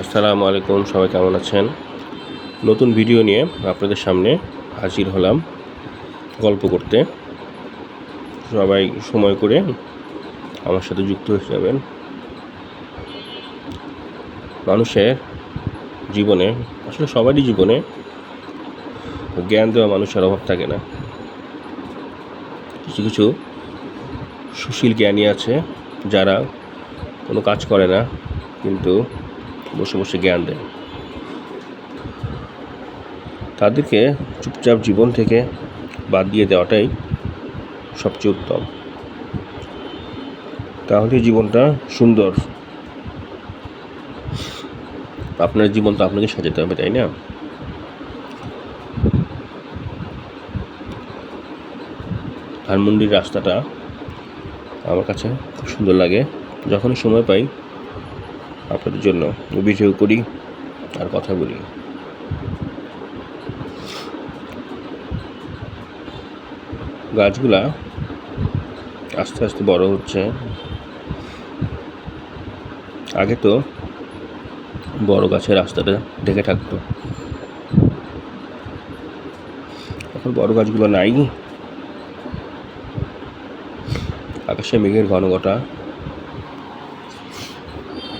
আসসালামু আলাইকুম, সবাই কেমন আছেন? নতুন ভিডিও নিয়ে আপনাদের সামনে হাজির হলাম গল্প করতে। সবাই সময় করে আমার সাথে যুক্ত হয়ে যাবেন। মানুষের জীবনে, আসলে সবারই জীবনে জ্ঞান দেওয়া মানুষের অভাব থাকে না। কিছু কিছু সুশীল জ্ঞানী আছে যারা কোনো কাজ করে না, কিন্তু বসে বসে জ্ঞান দেয়। তাদেরকে চুপচাপ জীবন থেকে বাদ দিয়ে দেওয়াটাই সবচেয়ে উত্তম। তাহলে জীবনটা সুন্দর। আপনার জীবন তো আপনাকে সাজাতে হবে, তাই না? ধানমন্ডির রাস্তাটা আমার কাছে খুব সুন্দর লাগে। যখন সময় পাই আপনাদের জন্য ভিডিও করি আর কথা বলি। গাছগুলা আস্তে আস্তে বড় হচ্ছে। আগে তো বড় গাছের রাস্তাটা ঢেকে থাকতো। এখন বড় গাছগুলো নাই। আকাশে মেঘের ঘন ঘটা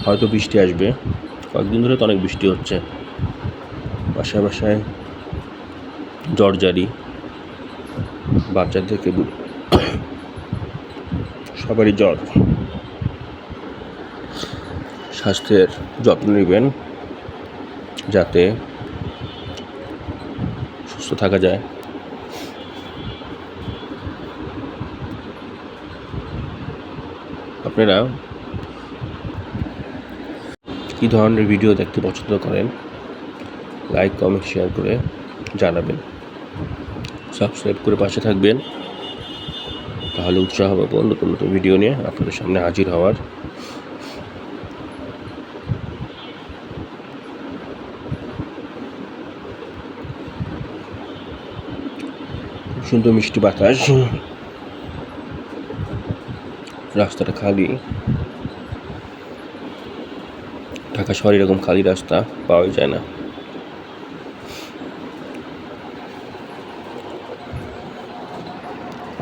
হয়তো বৃষ্টি আসবে। কয়েকদিন ধরে তো অনেক বৃষ্টি হচ্ছে। বাসায় বাসায় জ্বর জারি। বাচ্চা থেকে সবারই জ্বর। স্বাস্থ্যের যত্ন নেবেন যাতে সুস্থ থাকা যায়। আপনারা কী ধরনের ভিডিও দেখতে পছন্দ করেন লাইক কমেন্ট শেয়ার করে জানাবেন। সাবস্ক্রাইব করে পাশে থাকবেন। তাহলে উৎসাহ পাবো নতুন নতুন ভিডিও নিয়ে আপনাদের সামনে হাজির হওয়ার। সুন্দর মিষ্টি বাতাস। রাস্তাটা খালি। ঢাকা শহরে এরকম খালি রাস্তা পাওয়াই যায় না।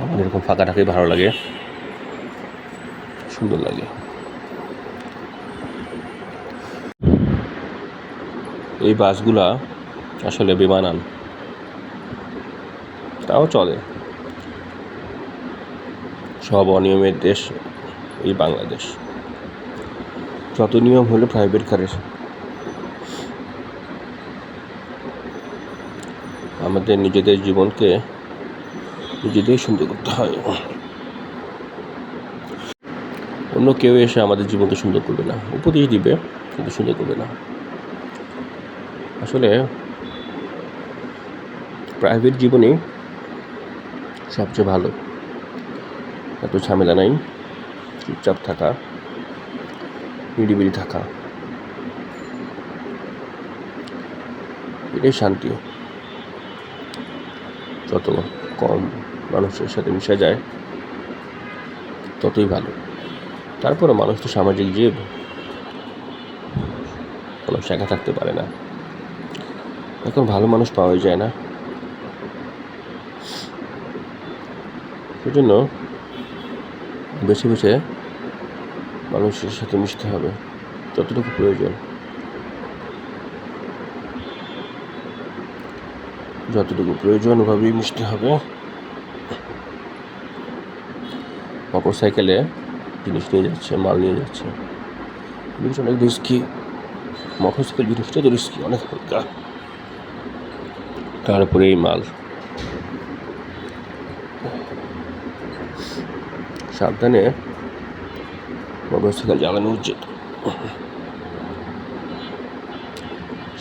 আমার এরকম ফাঁকা ঢাকাই ভালো লাগে। সুন্দর লাগে। এই বাসগুলা আসলে বেমানান। তাও চলে। সব অনিয়মের দেশ এই বাংলাদেশ। যত নিয়ম হলো প্রাইভেট কারের আমাদের নিজেদের জীবনকে নিজেদের সুন্দর করতে হয়। অন্য কেউ এসে আমাদের জীবনকে সুন্দর করবে না। উপদেশ দিবে, কিন্তু সুন্দর করবে না। আসলে প্রাইভেট জীবনে সবচেয়ে ভালো। এত ঝামেলা নাই, চুপচাপ থাকা। নিরিবিলি থাকা। এটাই শান্তি। যত কম মানুষের সাথে মিশা যায়, ততই ভালো। তারপরে মানুষ তো সামাজিক জীব। মানুষ একা থাকতে পারে না। এখন ভালো মানুষ পাওয়াই যায় না। সেজন্য বেছে বেছে মানুষের সাথে মিশতে হবে। যতটুকু প্রয়োজন। যতটুকু প্রয়োজন ওভাবেই মিশতে হবে। মোটর সাইকেলে জিনিস নিয়ে যাচ্ছে, মাল নিয়ে যাচ্ছে। জিনিস অনেক রিস্কি মোটর সাইকেল জিনিসটা তো রিস্কি অনেক হালকা। তারপরে এই মাল। সাবধানে মোটরসাইকেল চালানো উচিত?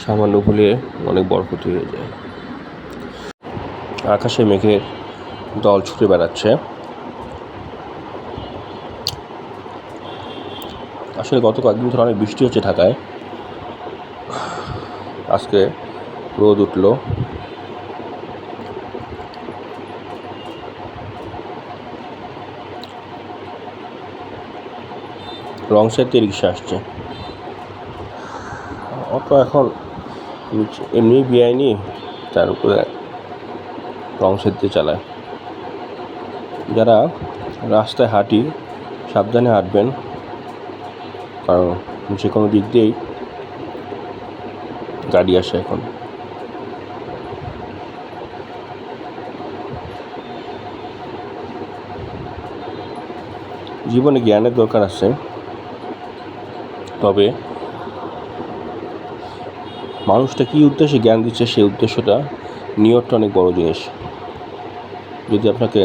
সামান্য ভুলে অনেক বড় ক্ষতি হয়ে যায়। আকাশে মেঘের দল ছুটে বেড়াচ্ছে। আসলে গত কয়েকদিন ধরে অনেক বৃষ্টি হচ্ছে ঢাকায়। আজকে রোদ উঠল। রং সাইড রিক্সা আসছে। অত এখন এমনি বেআইনি, তার উপরে রং সেদ্ধে চালায়। যারা রাস্তায় হাঁটি, সাবধানে হাঁটবেন, কারণ যে কোনো দিক দিয়েই গাড়ি আসে এখন। জীবনে জ্ঞানের দরকার আছে। তবে মানুষটা কী উদ্দেশ্যে জ্ঞান দিচ্ছে সেই উদ্দেশ্যটা নিয়তটা অনেক বড় জিনিস। যদি আপনাকে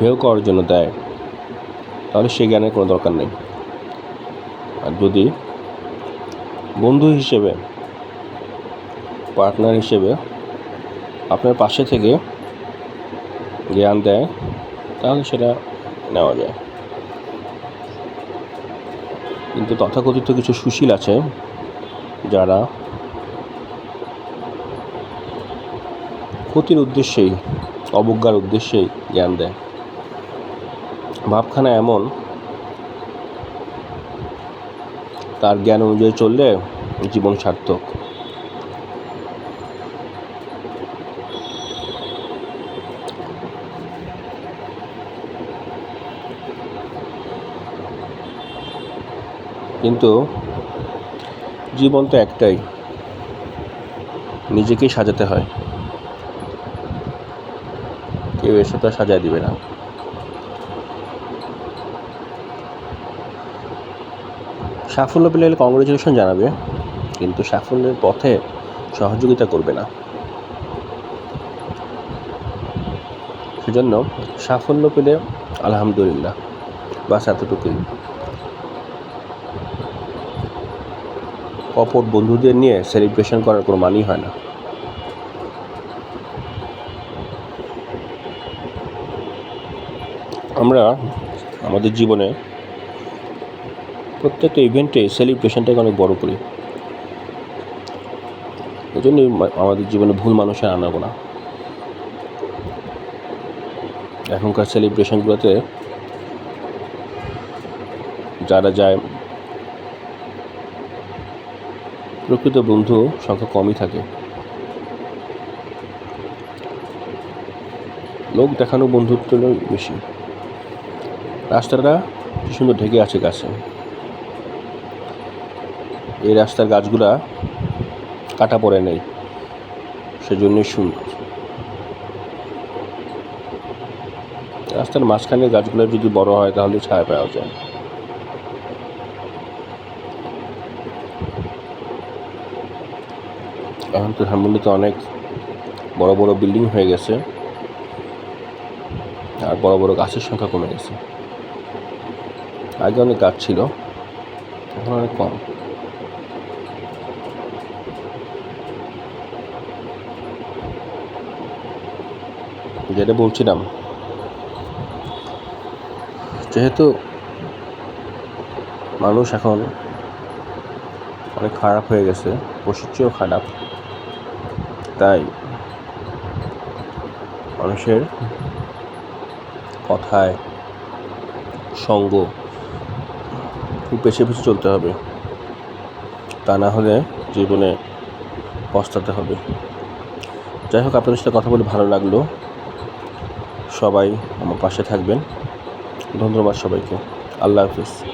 হেয় করার জন্য দেয়, তাহলে সে জ্ঞানের কোনো দরকার নেই। আর যদি বন্ধু হিসেবে পার্টনার হিসেবে আপনার পাশে থেকে জ্ঞান দেয়, তাহলে সেটা নেওয়া যায়। কিন্তু তথাকথিত কিছু সুশীল আছে যারা ক্ষতির উদ্দেশ্যেই, অবজ্ঞার উদ্দেশ্যেই জ্ঞান দেয়। ভাবখানা এমন, তার জ্ঞান অনুযায়ী চললে জীবন সার্থক। কিন্তু জীবন তো একটাই, নিজেকেই সাজাতে হয়। কেউ এসে তো সাজায় দিবে না। সাফল্য পেলে হলে কংগ্রেচুলেশন জানাবে, কিন্তু সাফল্যের পথে সহযোগিতা করবে না। সেজন্য সাফল্য পেলে আলহামদুলিল্লাহ, বাস এতটুকুই। অপর বন্ধুদের নিয়ে সেলিব্রেশন করার কোনো মানেই হয় না। আমরা আমাদের জীবনে প্রত্যেকটা ইভেন্টে সেলিব্রেশনটাকে অনেক বড় করি। এই জন্যই আমাদের জীবনে ভুল মানুষের আনাবো না। এখনকার সেলিব্রেশনগুলোতে যারা যায় প্রকৃত বন্ধু সংখ্যা কমই থাকে। লোক দেখানো বন্ধুত্ব বেশি। রাস্তাটা কি সুন্দর ঢেকে আছে গাছে। এই রাস্তার গাছগুলা কাটা পড়ে নেই, সেজন্যই সুন্দর। রাস্তার মাঝখানে গাছগুলো যদি বড় হয়, তাহলে ছায়া পাওয়া যায়। এখন তো ধানমন্ডিতে অনেক বড় বড় বিল্ডিং হয়ে গেছে আর বড় বড় গাছের সংখ্যা কমে গেছে। আগে অনেক গাছ ছিল, এখন অনেক কম। যেটা বলছিলাম, যেহেতু মানুষ এখন অনেক খারাপ হয়ে গেছে পশুর চেয়েও খারাপ। তাই মানুষের কথায় সঙ্গ খুব বেশি বেশি চলতে হবে। তা না হলে জীবনে পস্তাতে হবে। যাই হোক, আপনাদের সাথে কথা বলে ভালো লাগল। সবাই আমার পাশে থাকবেন। ধন্যবাদ সবাইকে। আল্লাহ হাফিজ।